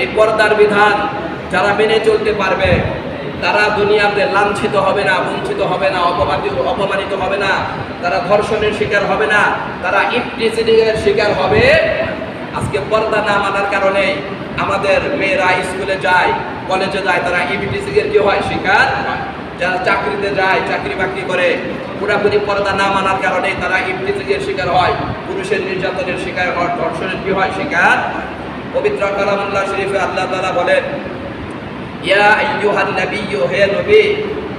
এই পর্দার বিধান যারা মেনে চলতে পারবে, তারা দুনিয়াতে লাঞ্ছিত হবে না, বঞ্চিত হবে না অপমানিত অপমানিত হবে না, তারা ধর্ষণের শিকার হবে না, তারা ইফটিসিডিং এর শিকার হবে। আজকে পর্দা না মানার কারণে আমাদের মেয়েরা স্কুলে যায়, কলেজে যায়, তারা ইফটিসিং এর কি হয়? শিকার যারা চাকরিতে যায়, চাকরি বাকরি করে, পুরাপুরি পর্দা না মানার কারণে তারা ইফটিসিং এর শিকার হয়, পুরুষের নির্যাতনের শিকার হয়, ধর্ষণের কি হয়? শিকার পবিত্র কালামুল্লাহ শরীফে আল্লাহ তাআলা বলেন, ইয়া আইয়ুহান নাবিয়্যু, হে নবী,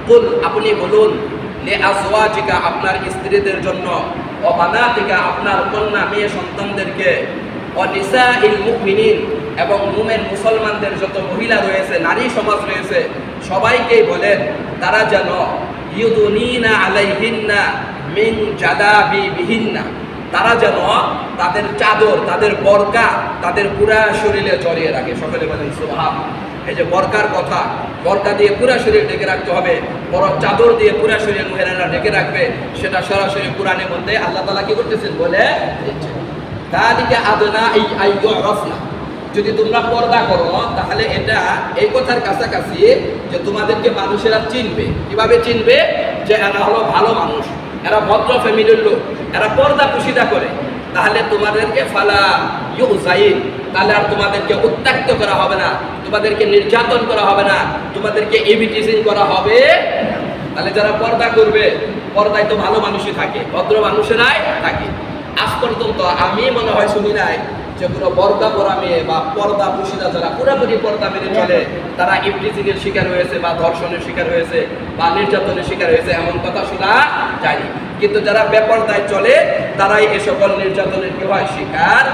কুল আপনি বলুন, লে আজওয়াজিকা আপনার স্ত্রীদের জন্য, ও বানাতিকা আপনার কন্যা, মেয়ে সন্তানদেরকে, ও নিসাইল মুমিনিন এবং মুমেন মুসলমানদের যত মহিলা রয়েছে, নারী সমাজ রয়েছে, সবাইকেই বলেন, তারা যেন ইউদুনিনা আলাইহিন্না মিন জালাবি বিহিন্না তারা যেন তাদের চাদর, তাদের বরকা, তাদের পুরা শরীরে জড়িয়ে রাখে। সকলে বলেন সুবহান। এই যে বরকার কথা, বরকা দিয়ে পুরা শরীর ঢেকে রাখতে হবে বড় চাদর দিয়ে পুরা শরীর মহিলারা ঢেকে রাখবে, সেটা সরাসরি কোরআনের মধ্যে আল্লাহ তালা কি করতেছেন বলে তালিকে আদনা এই আইয় রফনা যদি তোমরা পর্দা করো, তাহলে এটা এই কথার কাছাকাছি যে তোমাদেরকে মানুষেরা চিনবে। কীভাবে চিনবে? যে এরা হলো ভালো মানুষ, এরা ভদ্র ফ্যামিলির লোক। এরা পর্দা পুশিদা করে। তাহলে তোমাদেরকে ফালা ইউ জাইন তাহলে আর তোমাদেরকে উত্ত্যক্ত করা হবে না। তোমাদেরকে নির্যাতন করা হবে না। তোমাদেরকে এভিটিসিং করা হবে তাহলে যারা পর্দা করবে, পর্দায় তো ভালো মানুষই থাকে, ভদ্র মানুষেরাই থাকে। আজ পর্যন্ত আমি মনে হয় শুনি নাই যে কোনো পর্দা পরা মেয়ে বা পর্দা পুশিদা যারা পুরোপুরি পর্দা মেনে চলে, তারা ইফটিজিংয়ের শিকার হয়েছে বা ধর্ষণের শিকার হয়েছে বা নির্যাতনের শিকার হয়েছে, এমন কথা শোনা যায়নি। কিন্তু যারা বেপর্দায় চলে তারাই এ সকল নির্যাতনের কি হয় শিকার